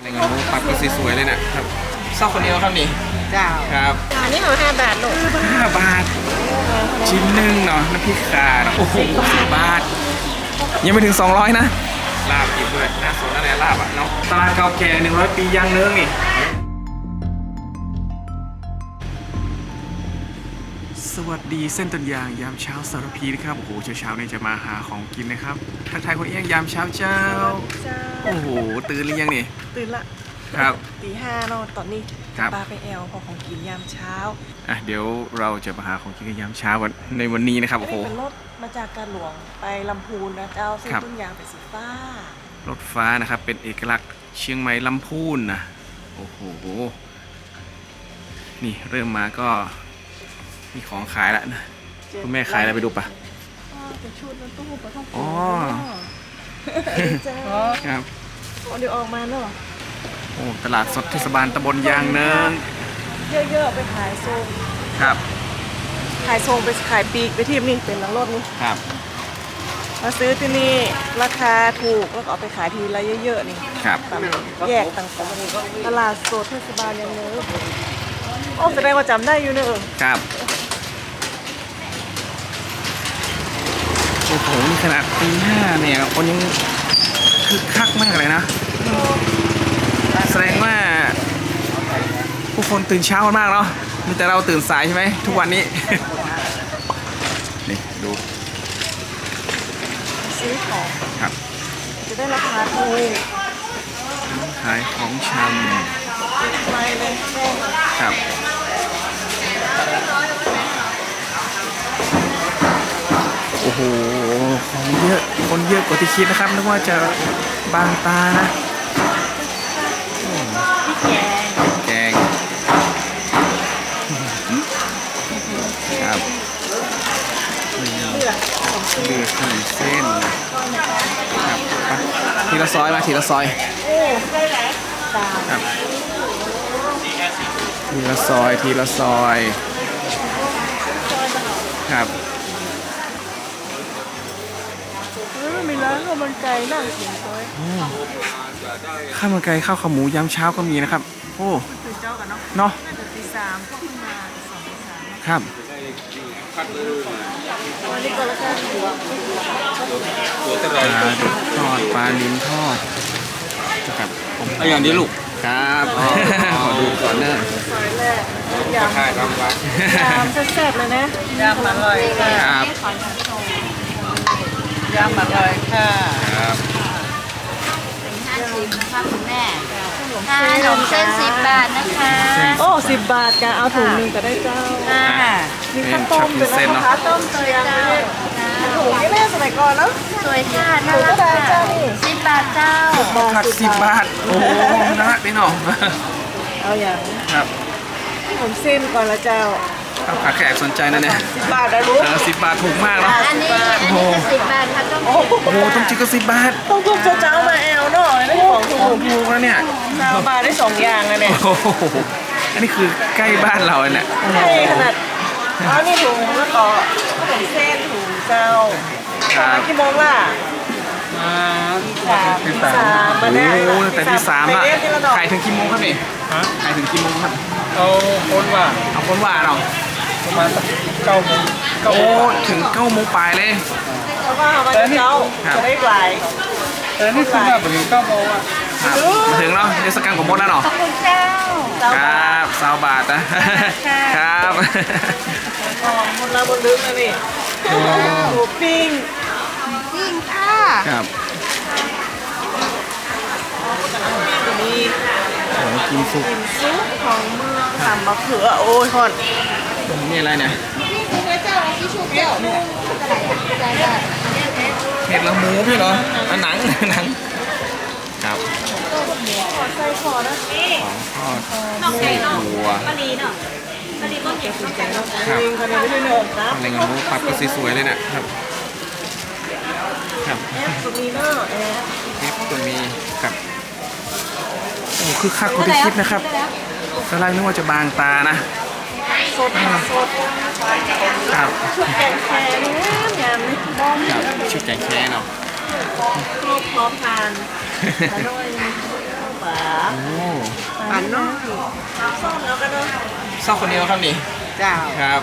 อะไรเงี้ยหมูปัดก็สวยๆเลยนะครับเศร้าคนเดียวครับนี่เจ้าครับอันนี้เอาห้าบาทลูกห้าบาท ชิ้นหนึ่งเนาะน้ำพริกขาโอ้โหสิบบาท ยังไม่ถึง 200 นะ ลาบกินด้วยน่าสนอะไรลาบอะเนาะตลาดเก่าแก่100 ปียังเนื้อนี่ วัสดีเส้นตันยางยามเช้าสารพีนะครับโอ้โหเช้าเช้าๆนี่จะมาหาของกินนะครับทักทายคนเอี้ยงยามเช้าเจ้าเจ้าโอ้โหตื่นหรือยังนี่ตื่นละครับตีห้าเนาะตอนนี้ครับปลาไปแอลพอของกินยามเช้าอะเดี๋ยวเราจะมาหาของกินกันยามเช้าวันในวันนี้นะครับอันโอ้โหนี้เป็นรถมาจากการหลวงไปลำพูนนะเจ้าเส้นครับต้นยางไปสีฟ้ารถฟ้านะครับเป็นเอกลักษณ์เชียงใหม่ลำพูนนะโอ้โหนี่เริ่มมาก็ มีของขายแล้วนะคุณแม่ขายอะไรไปดูปะอ๋อเป็นชุดรถตู้ปลาท่องโกอ๋อเจ้าครับอ๋อเดี๋ยวออกมาเนาะโอ้ตลาดสดเทศบาลตำบลยางเนิงเยอะๆไปขายโซงครับ ขายโซงไปขายปีกไปทีมนี่เป็นลังรถนี่ครับมาซื้อที่นี่ราคาถูกแล้วก็เอาไปขายทีละเยอะๆนี่ครับตามแยกต่างๆตลาดสดเทศบาลยังเนอะโอ้แสดงว่าจำได้อยู่เนอะครับ โอ้โหนี่ขนาดตีห้าเนี่ยคนยังคึกคักมากเลยนะ แสดงว่า ผู้คนตื่นเช้ากันมากเนาะมีแต่เราตื่นสายใช่ไหมทุกวันนี้ นี่ ดูซื้อของครับจะได้ราคาถูกขายของชไปเลยแม่งำครับโอ้โห ของเยอะคนเยอะกว่าที่คิดนะครับนึกว่าจะบางตานะแกงครับเลือกของซื้อเดือดขนมเส้นครับไปทีละซอยมาทีละซอยโอ้ตามครับทีละซอยทีละซอยครับ เฮ้ยมันมีร้านข้าวมันไก่นั่งถึงซอยข้าวมันไก่ข้าวขาหมูยามเช้าก็มีนะครับ โอ้คือเจ้ากันเนาะเนาะน่าจะตีสามก็ขึ้นมาตีสองตีสามครับวันนี้ก็ราคาถูกปลาดุกทอดปลาลิ้นทอดครับผมเอาอย่างนี้ลูกครับขอดูก่อนเนอะซอยแรกยำใช่ครับวัดยำแซ่บๆเลยนะยำอร่อยค่ะครับ ยำอร่อยค่ะครับห้าสิบค่ะคุณแม่ค่ะขนมเส้นสิบบาทนะคะโอ้สิบบาทกันเอาถุงหนึงก็ได้เจ้าค่ะมีข้าวต้มด้วยเส้นนะเนาะคะต้มเตยอะไรเนี่ยถุงนี่แม่สมัยก่อนเนาะสวยค่ะน่ารักค่ะสิบบาทเจ้าผักสิบบาทโอ้โหน่ารักพี่น้องเอาอย่างครับผมเส้นก่อนละเจ้า ข้าวขาแขกสนใจนะเนี่ยสิบบาทนะลูกเออสิบบาทถูกมากเนาะอันนี้อันนี้ก็สิบบาทค่ะต้องโอ้โหโอ้โหต้มจิกก็สิบบาทต้องทุบเจ้าๆมาแอลหน่อยได้ของถูโอ้กโหถูกแล้วเนี่ยเจ้ามาได้สองอย่างนะเนี่ยโอ้โหอันนี้คือใกล้บ้านเราเลยแหละใช่ขนาดอ๋อนี่ถุงแล้วก็ผมเส้นถุงเจ้าครับกี่โมงล่ะสามตีสามมาโอ้ได้โหแต่ที่สามละละทีละดอกขายถึงกี่โมงครับนี่ขายถึงกี่โมงครับเอาคนว่าเอาคนว่าเรา ประมาณสักเก้าโมงเก้าโอ้โมงถึงเก้าโมงปลายเลยแล้วก็เอามาให้เจ้าครับ จะได้หลายแต่นี่คือว่าถึงเก้าโมงอะครับมาถึงแล้วเทศกาลของมดแล้วเนาะขอบคุณเจ้าเจ้าครับสาวบาทนะ ครับ ของบนละบนลึกนะนี่หมูปิ้งจริงค่ะครับจะมีของกินสุกกินซุปของเมืองทำมะเขือโอ้ยฮอน นี่อะไรเนี่ยเจ้าที่ชุบเจ้าเห็ดละหมูพี่เหรออันหนังหนัง ครับขอใส่ขอนะของทอดไส้หัวครับลิงคนนี้ไม่ใช่เนื้อครับอะไรเงี้ยหมูปัดก็สวยๆเลยเนะครับครับแอปตัวนี้เนาะแอปเอฟตัวมีครับโอ้คือคักกว่าที่คิดนะครับตอนแรกนึกว่าจะบางตานะ สดสดครับชุดแกงแคร์นี่ยามนี่บ้อมครับชุดแกงแค่เนาะครบพร้อมทานอร่อยป๋าโอ้ปั่นเนาะซ่อมแล้วกันเนาะชอบคนเดียวครับนี่เจ้าครับ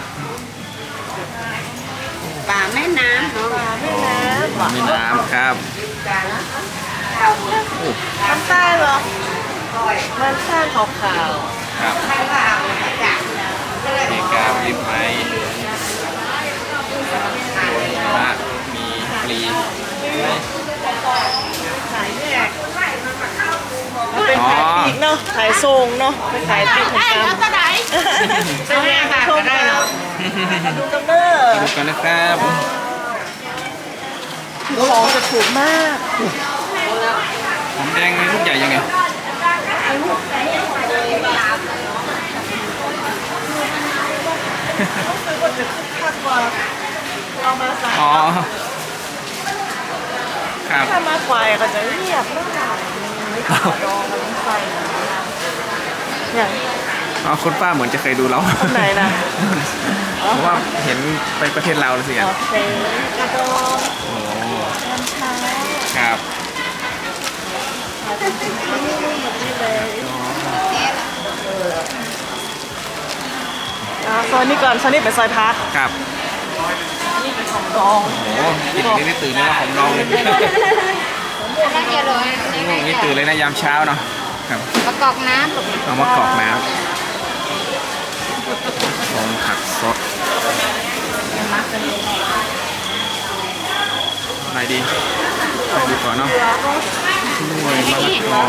ป่าแม่น้ำเนาะปลาแม่น้ำมีน้ำครับมันใต้เหรอมันสร้างขาวครับมี กาบริบไม้พระมีปลีๆขายแยกมันเป็นขายปีกเนาะขายทรงเนาะเป็นขายปีกเหมือนกันแล้วก็ได้เป็นไงคะชมได้เนาะดูกันเด้อดูกันนะครับของจะถูกมากหอมแดงในลูกใหญ่ยังไง ซื้อก็จะคึกคักกว่าเอามาใส่อ๋อ ครับ ถ้ามาควายก็จะเรียบมากไม่ขาวดองมันต้องใส่อย่างอ๋อคุณป้าเหมือนจะเคยดูเราคนไหนนะเพราะว่าเห็นไปประเทศเราวเลยสิออะอกเซกระดองโอ้น้ำชาครับขายเป็นชิ้นๆแบบนี้เลย อ่าซอยนี้ก่อนซอยนี้เป็นซอยพักครับนี่เป็นของดองโอ้กินอย่างนี้ได้ตื่นเลยนะผมลองเลยนั่นเดียวเลยโอ้นี่ตื่นเลยนะยามเช้าเนาะครับประกอบน้ำเอามากรอกน้ำลงผักสดอะไรดีไปดูก่อนเนาะหน่วยมะละกอ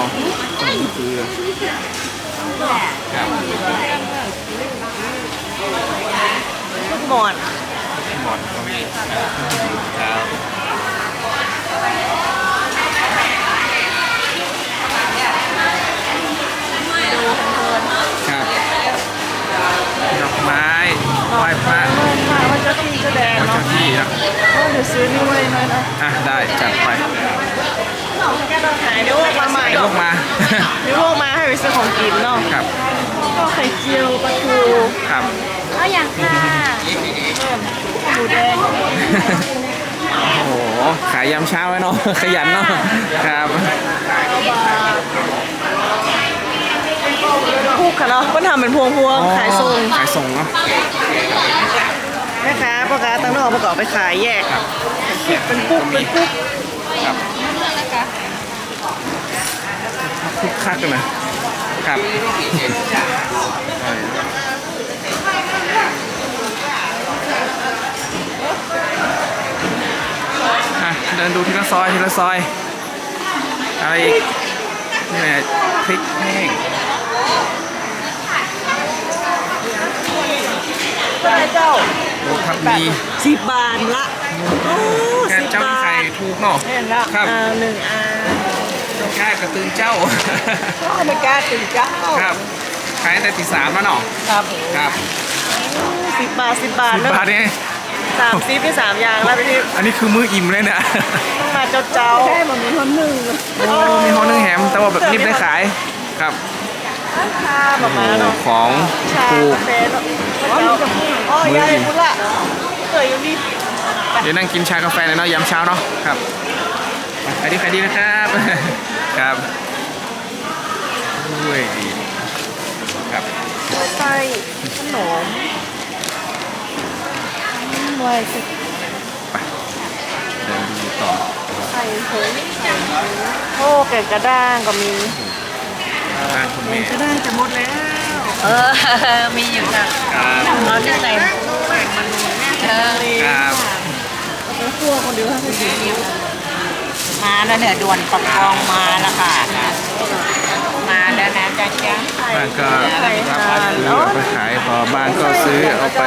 ต้นเกลือครับ ลูกหมอนหมดก็มีครับครับดอกไม้ไหว้พระค่ะมันจะที่จะแดงไหว้เนาะเจ้าที่นะโอ้เดี๋ยวซื้อนี่ไว้หน่อยนะอะได้จัดไปแกต้องหายเดี๋ยวพวกมาใหม่เดี๋ยวลูกมาเดี๋ยวพวกมาให้ไปซื้อของกินเนาะครับก็ไข่เจียวปลาทูครับ เอาอย่างค่ะหมูแดงโอ้โหขายยามเช้าไว้เนาะขยันเนาะครับคุกค่ะเนาะก็ทำเป็นพวงพวงๆขายส่งขายส่งเนาะแม่ค้าพ่อค้าตั้งนอกประกอบไปขายแยกเป็นปุ๊กเป็นปุ๊กครับคึกคักกันนะครับ อะเดินดูทีละซอยทีละซอย อะไรอีกนี่แหละพริกแห้งก็ได้เจ้าโอ้ครับมีสิบบาทละโอ้แกสิบเจ้าบาไข่ทถูกเนาะเห็นแล้วครับอ่าหนึ่งอาแค่กระตือนเจ้าก็ไม่กล้าตื่นเจ้าครับขายตั้งแต่ตีสามแล้วเนาะครับครับสิบบาทสิบบาทสิบแล้วบาทนี่ สามซีไปสามอย่างแล้วไปที่อันนี้คือมื้ออิ่มเลยเนี่ยต้องมาเจ้าเจ้าแค่มันมีคนหนึ่งโอ้มีห้อนึงแหมแต่ว่าแบบรีบได้ขายครับราคาแบบโอ้มาเนาะของชาถูกกาแฟเนาะอ๋อยายพุทธละเคยอยู่นี่เดี๋ยวนั่งกินชากาแฟเลยเนาะยามเช้าเนาะครับไปดีไปดีนะครับครับอุ้ยดีครับไส้ขนม ไวสิไปเดินดูต่อไข่ผงโอ้แกงกระด้างก็มีบ้านคุณแม่กระด้างจะหมดแล้ว เออ มีอยู่จ้ะครับเราจะใส่เออครับแล้วครัวคนเดียวทั้งสี่มาแล้วเนี่ยด่วนประคองมาแล้วค่ะ มาแล้วนะจ๊ะจ๊ะบ้านก็รับซื้อเอาไปขายพอบ้านก็ซื้อเอาไป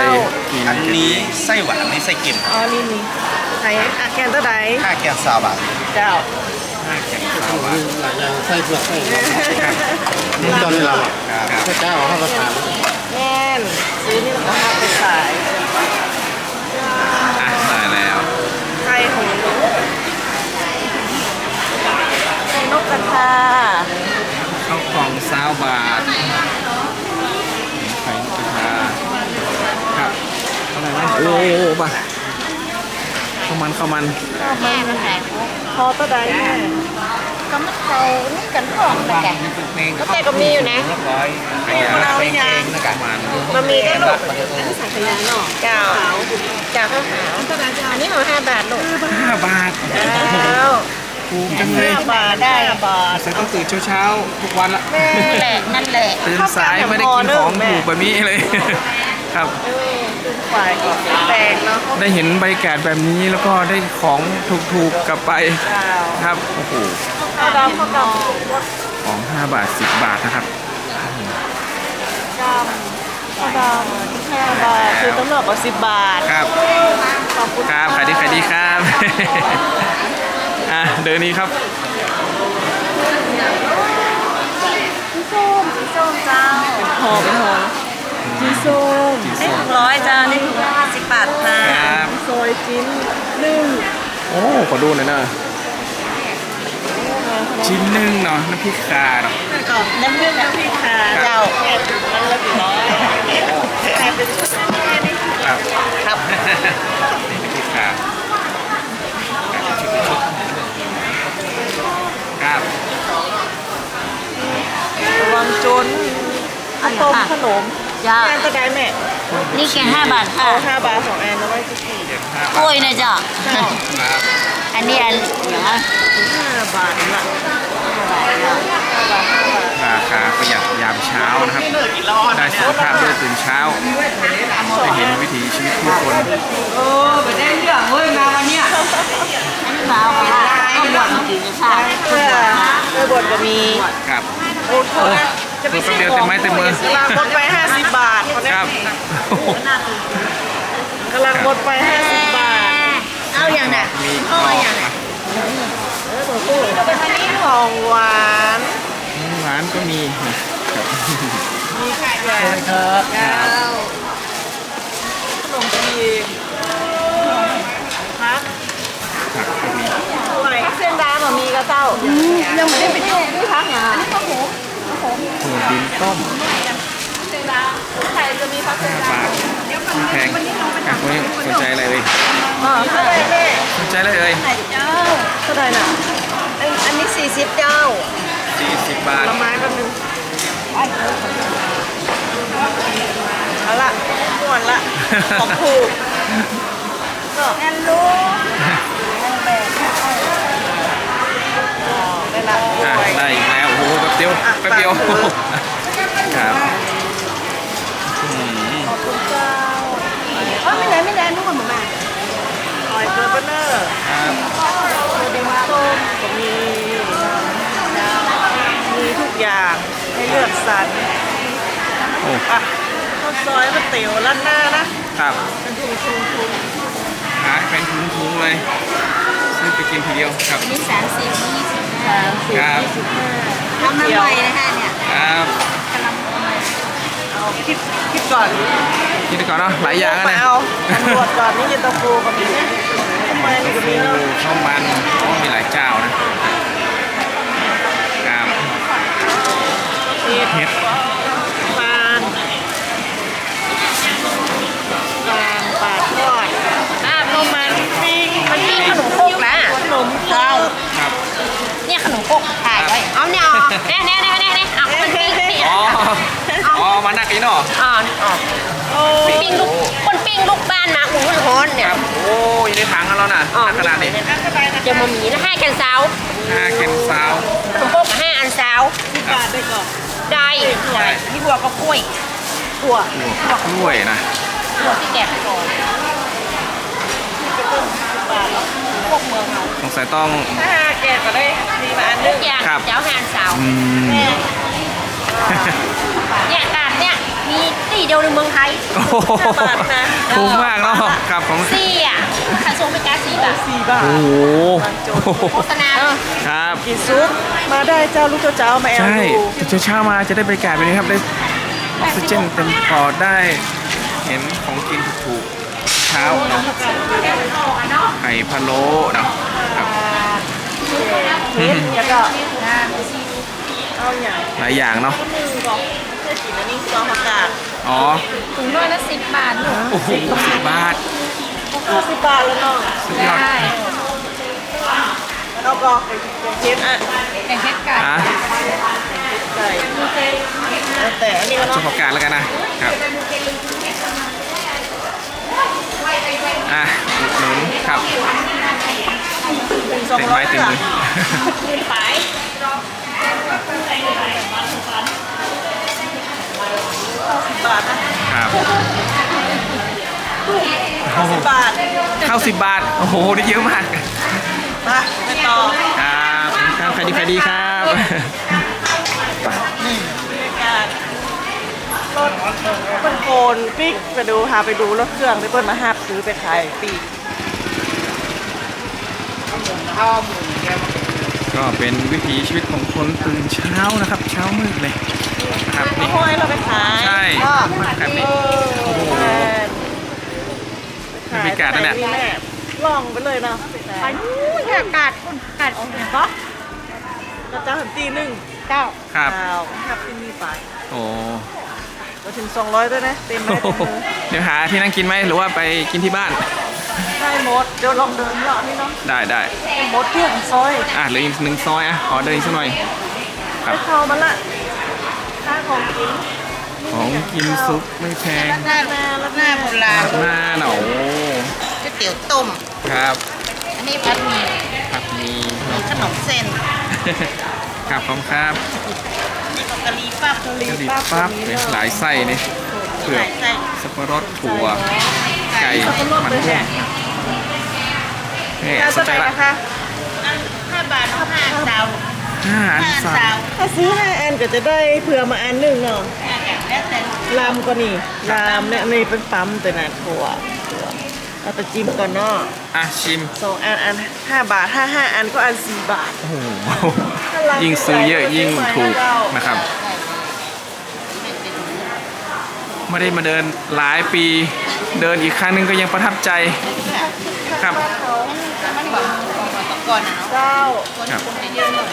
กินอันนี้ไส้หวานนี่ไส้เค็มอ๋อนี่นี่ไข่อาแกนตะไดค่าแกงซาวบะเจ้าห้าแกงสาวหวานหลายอย่างไส้เผือกไส้นี่ตอนนี้เราอะครับไส้ก้าวข้าวกระถางแน่นซื้อนี่แล้วก็มาไปขายอะได้แล้วไข่ของหนูไข่นกกระทา ข้าวกล่องซาวบาทไข่นกกระทาครับอะไรนะโอ้โหป่ะข้าวมันข้าวมันข้าวแม่มันมาใส่คุกพอตะไดแม่ก็มาเขานี่กันพร้อมแล้วแกก็แต่ก็มีอยู่นะร้อยเราหรือยังประมาณมันมีก็ลูกสังขยาเนาะเจ้าเจ้าข้าวขาวอันนี้ของห้าบาทลูกห้าบาทแล้ว ถูกจังเลยห้าบาทได้บาทใส่ต้องตื่นเช้าๆทุกวันละนั่นแหละนั่นแหละตื่นสายไม่ได้กินของถูกแบบนี้เลย ครับขึ้นฝ่ายก่อนแดงเนาะได้เห็นบรรยากาศแบบนี้แล้วก็ได้ของถูกๆกลับไปเจ้าครับโอ้โหข้าวดำข้าวดำของ5บาท10บาทนะครับดำข้าวดำห้าบาทคือต้องหนอกกว่าสิบบาทครับขอบคุณครับขายดีขายดีครับ อะเดินนี้ครับหอมหอมจีส้มจีส้มร้อยจ้านี่ถุงห้าสิบบาทค่ะครับซอยจิ้นหนึ่งโอ้ขอดูหน่อยนะชิ้นหนึ่งเนาะน้ำพริกขาเนาะก่อนน้ำผึ้งน้ำพริกค่ะเจ้าแอบถุงมันละกี่ร้อยแอบเป็นชุดแม่นี่ครับครับนี่น้ำพริกขา ครับระวังจนอันต้มขนมจ้าแอนก็ได้แม่นี่แกห้าบาทค่ะเอาห้าบาทสองแอนเอาไว้ที่สี่เจ็ดห้ากล้บาวยนะจ้ะเจ้าทครับอันนี้อันอย่างนั้นห้าบาทละ ราคาประหยัดยามเช้านะครับ ได้สุขภาพด้วยตื่นเช้า ได้เห็นวิถีชีวิตผู้คนอันนี้มาเอาไปก็หมดจริงๆค่ะเพื่อเพื่อบดก็มีครับโอ้โหจะไปซื้อเดี๋ยวเต็มไม้เต็มมือกำลังหมดไปห้าสิบบาทเขาเนี่ยครับโอ้โหกำลังหมดไปห้าสิบบาท เอาอย่างน่ะมีกรอบนะของหวานหวานก็มีครับมีไข่แดงครับเจ้าขนมจีนพักผักก็มีสวยเส้นดาบะมีกระเจ้า ยังไม่ได้ไปที่ด้วยพักอะหัวดินต้มเส้นดาไข่จะมีพักเส้น5ดาบาทไม่แพงอะคนนี้สนใจอะไรเลยอ๋อเท่าไหร่แม่สนใจอะไรเอ่ยเท่าไหร่น่ะอันอันนี้สี่สิบเจ้า 40บาทละไม้แป๊บนึงเอาละม่วนละ ของถูกก็แอนลูกได้ละอะ ด้วย ได้อีกแล้ว โอ้โหแป๊บเดียวอะแป๊บเดียว ฝากมือครับอืมขอบคุณเจ้าอ๋อไม่ได้ไม่ได้ทุกคนมาหอยเกลือเบอร์เนอร์ครับโซเดียมส้มก็มีมีทุก อย่างให้เลือกสรรโอ้อะข้าวซอยก๋วยเตี๋ยวร้านหน้านะครับเป็นทุงทุงทุงขายเป็นถุงๆเลยซื้อไปกินทีเดียวครับ นี่สามสิบยี่สิบสามสิบครับ ยี่สิบห้าทำน้ำใหม่นะคะเนี่ยครับเอาคิดคิดก่อนกินไปก่อนเนาะหลายอย่างนะมาเอาตำรวจก่อนนี่เย็นตาโฟกับมีทำไมนี่ก็มีเนาะ ข้าวมันอ๋อมีหลายเจ้านะ เห็ดเห็ดปาปานปาทอดอะข้าวมันปิ้งมันมีขนมโคกนะขนมเจ้าครับเนี่ยขนมโคกถ่ายไว้เอาเนี่ยเอาเนี่ยเนี่ยเนี่ยเนี่ยเอามันปิ้งนี่อ๋ออ๋อมานักอีเนาะอ๋ออ๋อปิ้งลูกคนปิ้งลูกบ้านมาอุ่นร้อนเนี่ยโอ้ยในถังกันแล้วนะอ๋อนักขนาดนี้จะมาหมีนะห้าแกนซาวห้าเกนซาวขนมโคกห้าอันซาวที่บาทได้ก่อน ได้มีหัวกับกล้วยถั่วกล้วยนะหัวที่แกะก่อนพวกเมืองเขาสงสัยต้องถ้าแกะก็ได้มีมาอันหนึทุงกอย่างเจ้าหานสาวอืมเนี่ยกาดเนี่ย มีตีเดียวในเมืองไทยโอ้โหถูกมากเนาะครับผม สี่อะถ้าส่งไปกาสี่บาทสี่บาทโอ้โหโฆษณาครับกินซุปมาได้เจ้าลูกเจ้าเจ้ามาแอลใช่ดูแต่เช้าๆมาจะได้บรรยากาศแบบนี้ครับได้ออกซิเจนเต็มปอดได้เห็นของกินถูกๆเช้าเนาะไข่พะโล้เนาะครับเห็ดแล้วก็เอาอย่างหลายอย่างเนาะ หนึ่งก่อนเพื่อกินอันนี้ซองผักกาดอ๋อถุงน้อยละสิบบาทลูกโอ้โหสิบบาทห้าสิบบาทแล้วเนาะสุดยอดได้อเอากรอกไปอย่างเช่นอะแกงเห็ดไก่อะใส่แล้วแต่อันนี้ก็ชเนาะมประกาศแล้วกันนะครับอะอุดหนุนครับหนึ่งสองเต็มร้อไม้ยเต็มค่ะมือคืนไป สิบบาทนะครับสิบบาทข้าวสิบบาท โอ้โหนี่เยอะมากมาไปต่อครับครับใครดีใครดีครับบรรยากาศรถเปิ้นโคนปิกไปดูหาไปดูรถเครื่องที่เปิ้นมาหับซื้อไปขายปีก ก็เป็นวิถีชีวิตของคนตื่นเช้านะครับ เช้ามืดเลยนะครับเอานี่ห้อยเราไปขายใช่ก็ครับนี่เออโอ้โหขายบรรยากาศนั่นแหละมีแม่ลองไปเลยเนาะไปนู้นอากาศคนอากาศออกเห็นปะกระเจ้าถึงตีหนึ่งเจ้าครับอ้าวหับที่นี่ไปโอ้ก็ถึง200ด้วยนะเต็มไหมเต็มมือเดี๋ยวหาที่นั่งกินไหมหรือว่าไปกินที่บ้าน ได้หมด เดี๋ยวลองเดินเลาะนี่เนาะได้ได้หมดเที่ยงซอยอะเหลืออีกหนึ่งซอยอะขอเดินอีกสักหน่อย ครับไปเข้ามันละค่าของกินของกินซุปไม่แพงหน้าหน้าโบราณหน้าหนาวก๋วยเตี๋ยวต้ม ครับอันนี้ผัดหมี่ผัดหมีมีขนมเส้นครับขอบคุณครับกะหรี่ปั๊บกะหรี่กะหรี่ปั๊บปั๊บตรงนี้เนี่ยเนอะหลายไส้เนี่ยเผือกใส่สับปะรดถั่ว ไก่สับปะรดมันเลยม่วแหงละ นี่ยาสสนใจบายละนะคะห้าบาทห้าเตาห้าอันห้าสาเตามถ้าซื้อห้าอันก็จะได้เผื่อมาอันหนึ่งเนาะแล้วแต่ลามก็นี่ลามเนี่ยนี่เป็นปั๊มแต่น่ะถั่วถั่วเอาไปจิ้มก่อนเนาะอะชิมสองอันอันห้าบาทถ้าห้าอันก็อันสี่บาท โอ้โหยิ่งซื้อเยอะยิ่งถูกนะครับ ไม่ได้มาเดินหลายปี เดินอีกครั้งหนึงก็ยังประทับใจ ครับ มันบอกของตะกอนนะเนาะเจ้าคนครับคนจะเยอะหน่อย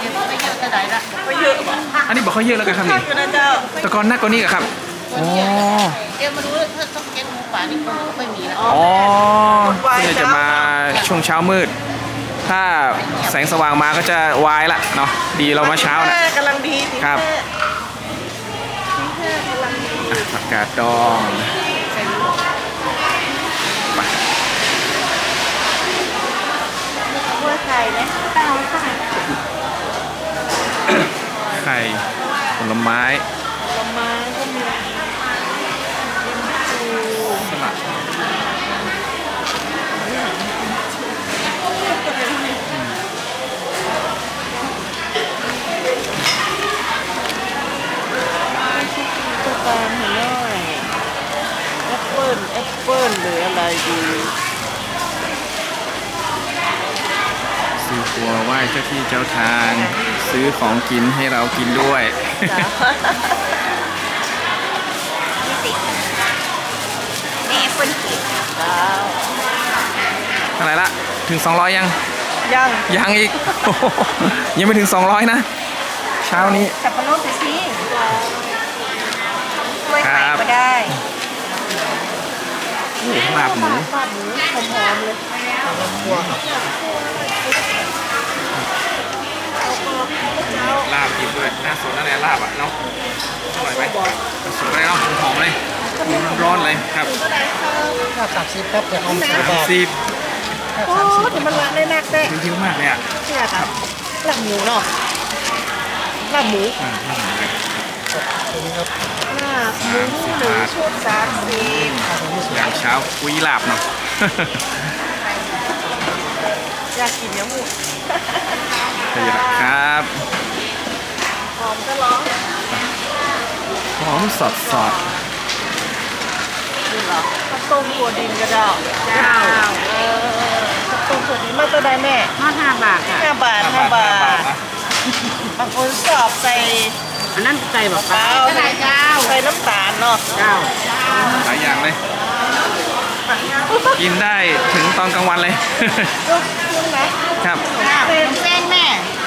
เยอะไม่เยอะเท่าไหร่ละก็เยอะป่ะอันนี้บอกเขาเยอะแล้วกันครับข้านี่วอยู่นะเจ้าแตะกอนหนักกว่านี้เหรอครับอ๋อเดี๋ยวมาดูถ้าต้องแกงหมูป่านี่คงไม่มีแล้วอ๋อเพื่อจะมาช่วงเช้ามืด ถ้าแสงสว่างมาก็จะวายละเนาะดีเรามาเช้านะตีห้กำลังดีตีครับห้าตีห้ากำลังดีผักกาดดอง ไข่นะไข่ไข่ผลไม้ก็มีเยมจู สลัด ตะกางเห็นหน่อยแอปเปิ้ลแอปเปิ้ลหรืออะไรดี ซื้อครัวไหว้เจ้าที่เจ้าทาง ซื้ อของกินให้เรากินด้วยจ้านี่เปิ้ลขีดจ้าเท่าไหร่ละถึง 200 ยัง ยังยังอีกโอ้โหยังไม่ถึง 200 นะ เช้านี้ สับปะรดไปสิกล้วยไข่ก็ได้โอ้โหลาบหมูปลาหมูหอมๆเลย ลาบกินด้วยน่าสนนั่นแหละลาบอะเนาะอร่อยไหมสวยเลยเนาะหอมๆเลยร้อนๆเลยครับถ้าตักซิปครับจะเอาสิบบาทซีบโอ้แต่มันละได้นักแต่คิ้วๆมากเลยอะเนี่ยครับลาบหมูเนาะลาบหมูอืมตรงนี้ครับลาบหมูหนึ่งชุดสามสิบยามเช้าคุยลาบเนาะอยากกินเนื้อหมูขยับครับห อมจะร้องหอมสดสดนี่เหรอข้าวต้มถั่วดินกระเจ้าเจ้าเออข้าวต้มถั่วดินมาตัวใดแม่ห้าห้าบาทค่ะห้าบาทห้าบาทบางคนชอบใส่อันนั้นไก่แบบเปล่าก็ได้เจ้าใส่น้ำตาลเนาะเจ้าหลายอย่างเลย กินได้ถึงตอนกลางวันเลยก็คุ้นนะครับเป็นเส้นแม่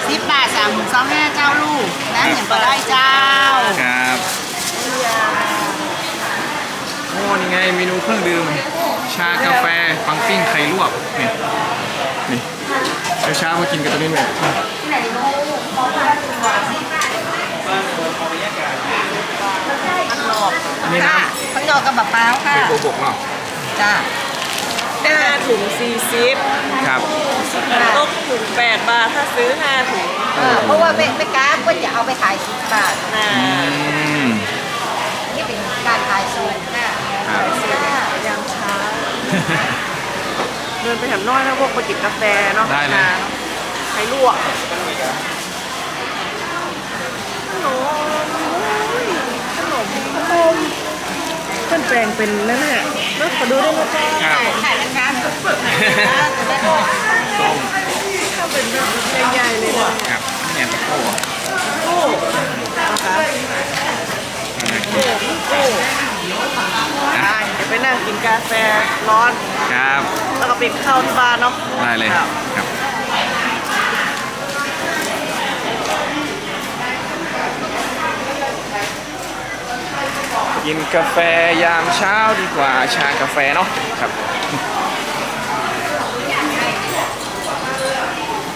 สิบบาทสามสองแม่เจ้าลูกนะอย่างก็ได้เจ้าครับ โอ้นี่ไงเมนูเครื่องดื่ม ชากาแฟปังปิ้งไข่ลวกนี่นี่เช้าๆมากินกันตรงนี้เลยมันหลอกนี่นะข้างนอกกับมะพร้าวค่ะ เป็นโบวบกเนาะจ้า ห้าถุงสี่สิบครับ ตกถุงแปดบาทถ้าซื้อห้าถุงเออเพราะว่าแม่แม่ค้าก็จะเอาไปขายสิบบาทนะอืม นี่เป็นการขายสูงค่ะครับยามเช้า เดินไปแถมน้อยนะพวกไปจิบกาแฟเนาะได้เลยนานาะไข่ลวกขนมขนมขนม เพื่อนแปลงเป็นนั่นแหละแล้วขอดูได้ไหมจ๊ะครับขายราคาสุดๆนะจะได้ส้มถ้าเป็นแบบใหญ่ๆเลยเนี่ยครับเนี่ยตะโก้โอ้นะคะโอ้โอ้ได้เดี๋ยวไปนั่งกินกาแฟร้อน ครับ แล้วก็ไปเข้าที่บ้านเนาะได้เลยครับ ครับ กินกาแฟยามเช้าดีกว่าชากาแฟเนาะครับ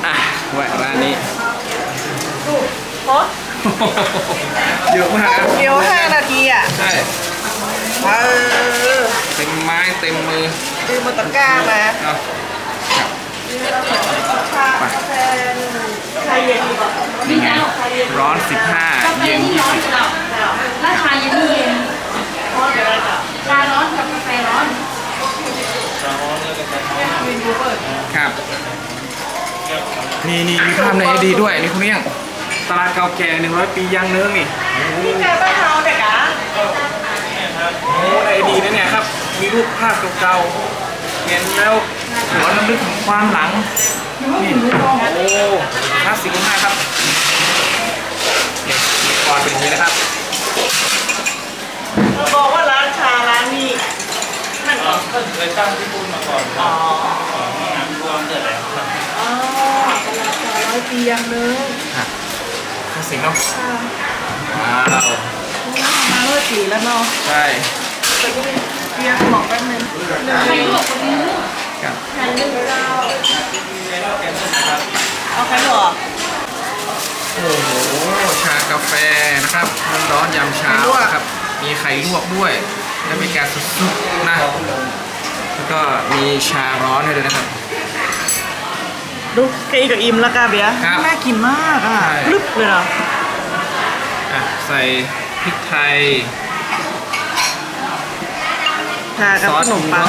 อะแวะร้านนี้โอ้เยอะมากครับเดียวห้านาทีอะใช่เออเต็มไม้เต็มมือซื้อมาตะกร้ามาเนาะชากาแฟชาเย็นดีกว่านี่ไงร้อน 15 เย็น20ราคาเย็นเย็น ชาร้อนกับกาแฟร้อนครับ นี่นี่มีภาพในอดีตด้วยนี่คุณเลี้ยงตลาดเก่าแก่100ปียังเนื้องนี่นี่ไงบ้านเฮาเด็กอะโอ้ในอดีตนะเนี่ยครับ มีรูปภาพเก่าๆเห็นแล้วหัวน้ำลึกถึงความหลังนี่โอ้คลาสสิกมากครับนี่มีกรเป็นอย่างนี้นะครับ เราบอกว่าร้านชาร้านนี้นั่นเหรอเคยตั้งที่พุ่นมาก่อนอ๋อน้ำท่วมเกิดอะไรครับอ๋อตลาดชาร้อยปียังเนื้อคลาสสิกเนาะค่ะว้าวมาร้อยปีแล้วเนาะใช่แต่ก็มีเพียงหมอกแป๊บนึงหนึ่งใครลวกคนนี้ครับแผ่นหนึ่งเก้าเอาใครหรอโอ้โห ชากาแฟนะครับ ร้อนๆยามเช้านะครับ มีไข่ลวกด้วยและมีการสุดๆนะแล้วก็มีชาร้อนให้ด้วยนะครับ ดูเกอีกับอิมแล้วกันเบียร์ครับน่ากินมากอะใช่ กรึบเลยเหรออะใส่พริกไทยชากับซอขส นมปัง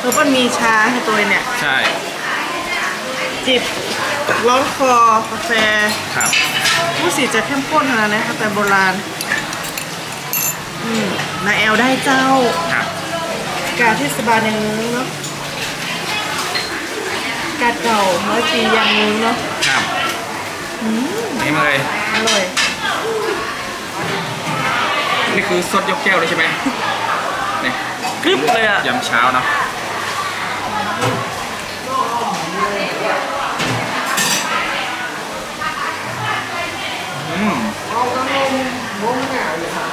คือมันมีชาให้ตัวเนี่ย ใช่จิบร้อนคอกาแฟครับ ผู้สีจะเข้มข้นขนาดนี้ค่ะแต่โบราณอืม นาแอลได้เจ้า ครับ การเทศบาลอย่างนึงเนาะการเก่าร้อยปีอย่างนึงเนาะครับอืมนี่มาเลย อร่อย นี่คือสดยกแก้วเลยใช่ไหมนี่กรึบเลยอะยามเช้าเนาะ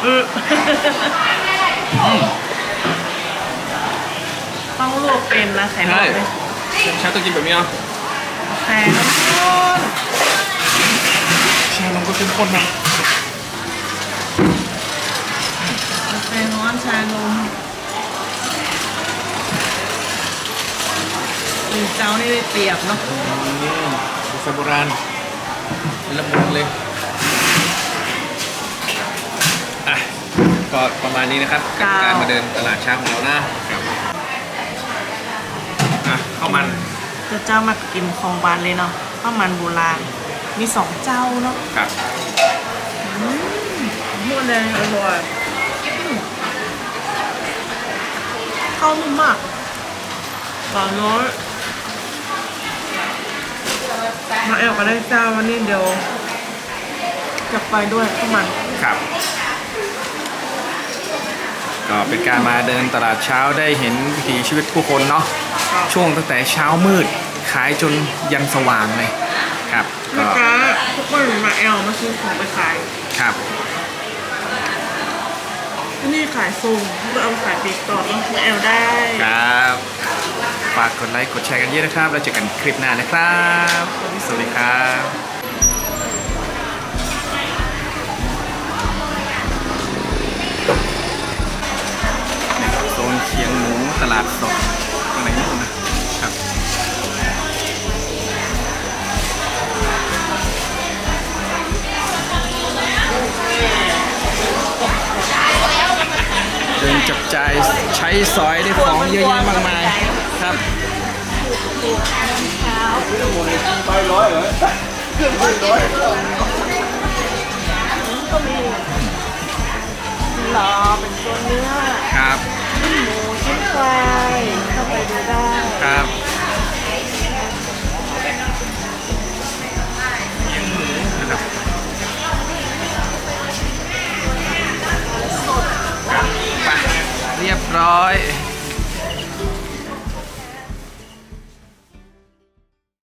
อืมต้องลวกเป็นนะไข่ลวใช่กเลยยามเช้าต้องกินแบบนี้เนาะไข่ข้นชานมก็เข้มข้นนะกาแฟร้อนชานมอืมเจ้านี่ได้เปรียบเนาะนี่กาแฟโบราณละมุนเลย อะ ก็ประมาณนี้นะครับกับการมาเดินตลาดเช้าของเรานะอะข้าวมันเจ้าเจ้ามากินของบานเลยเนาะข้าวมันโบราณมีสองเจ้าเนาะครับหมดเลยอร่อยข้าวนุ่มมากหวานน้อยมาแอลก็ได้เจ้าวันนี้เดี๋ยวจะไปด้วยข้าวมันครับ ก็เป็นการมาเดินตลาดเช้าได้เห็นวิถีชีวิตผู้คนเนาะช่วงตั้งแต่เช้ามืดขายจนยันสว่างเลยครับแม่ก็ค้าทุกคนมาแอลมาซื้อของไปขาย ครับที่นี่ขายส่งเพื่อเอาขายปีกต่อเนาะมาแอลได้ ครับฝากกดไลค์กดแชร์กันเยอะนะครับ แล้วเจอกันคลิปหน้านะครับ สวัสดีครับ สอยได้ของเยอะแยะมากมายครับรอเป็นตัวเนื้อครับหมูชิ้นควายเข้าไปดูได้ครับเลี้ยงหมูนะครับ ร้อย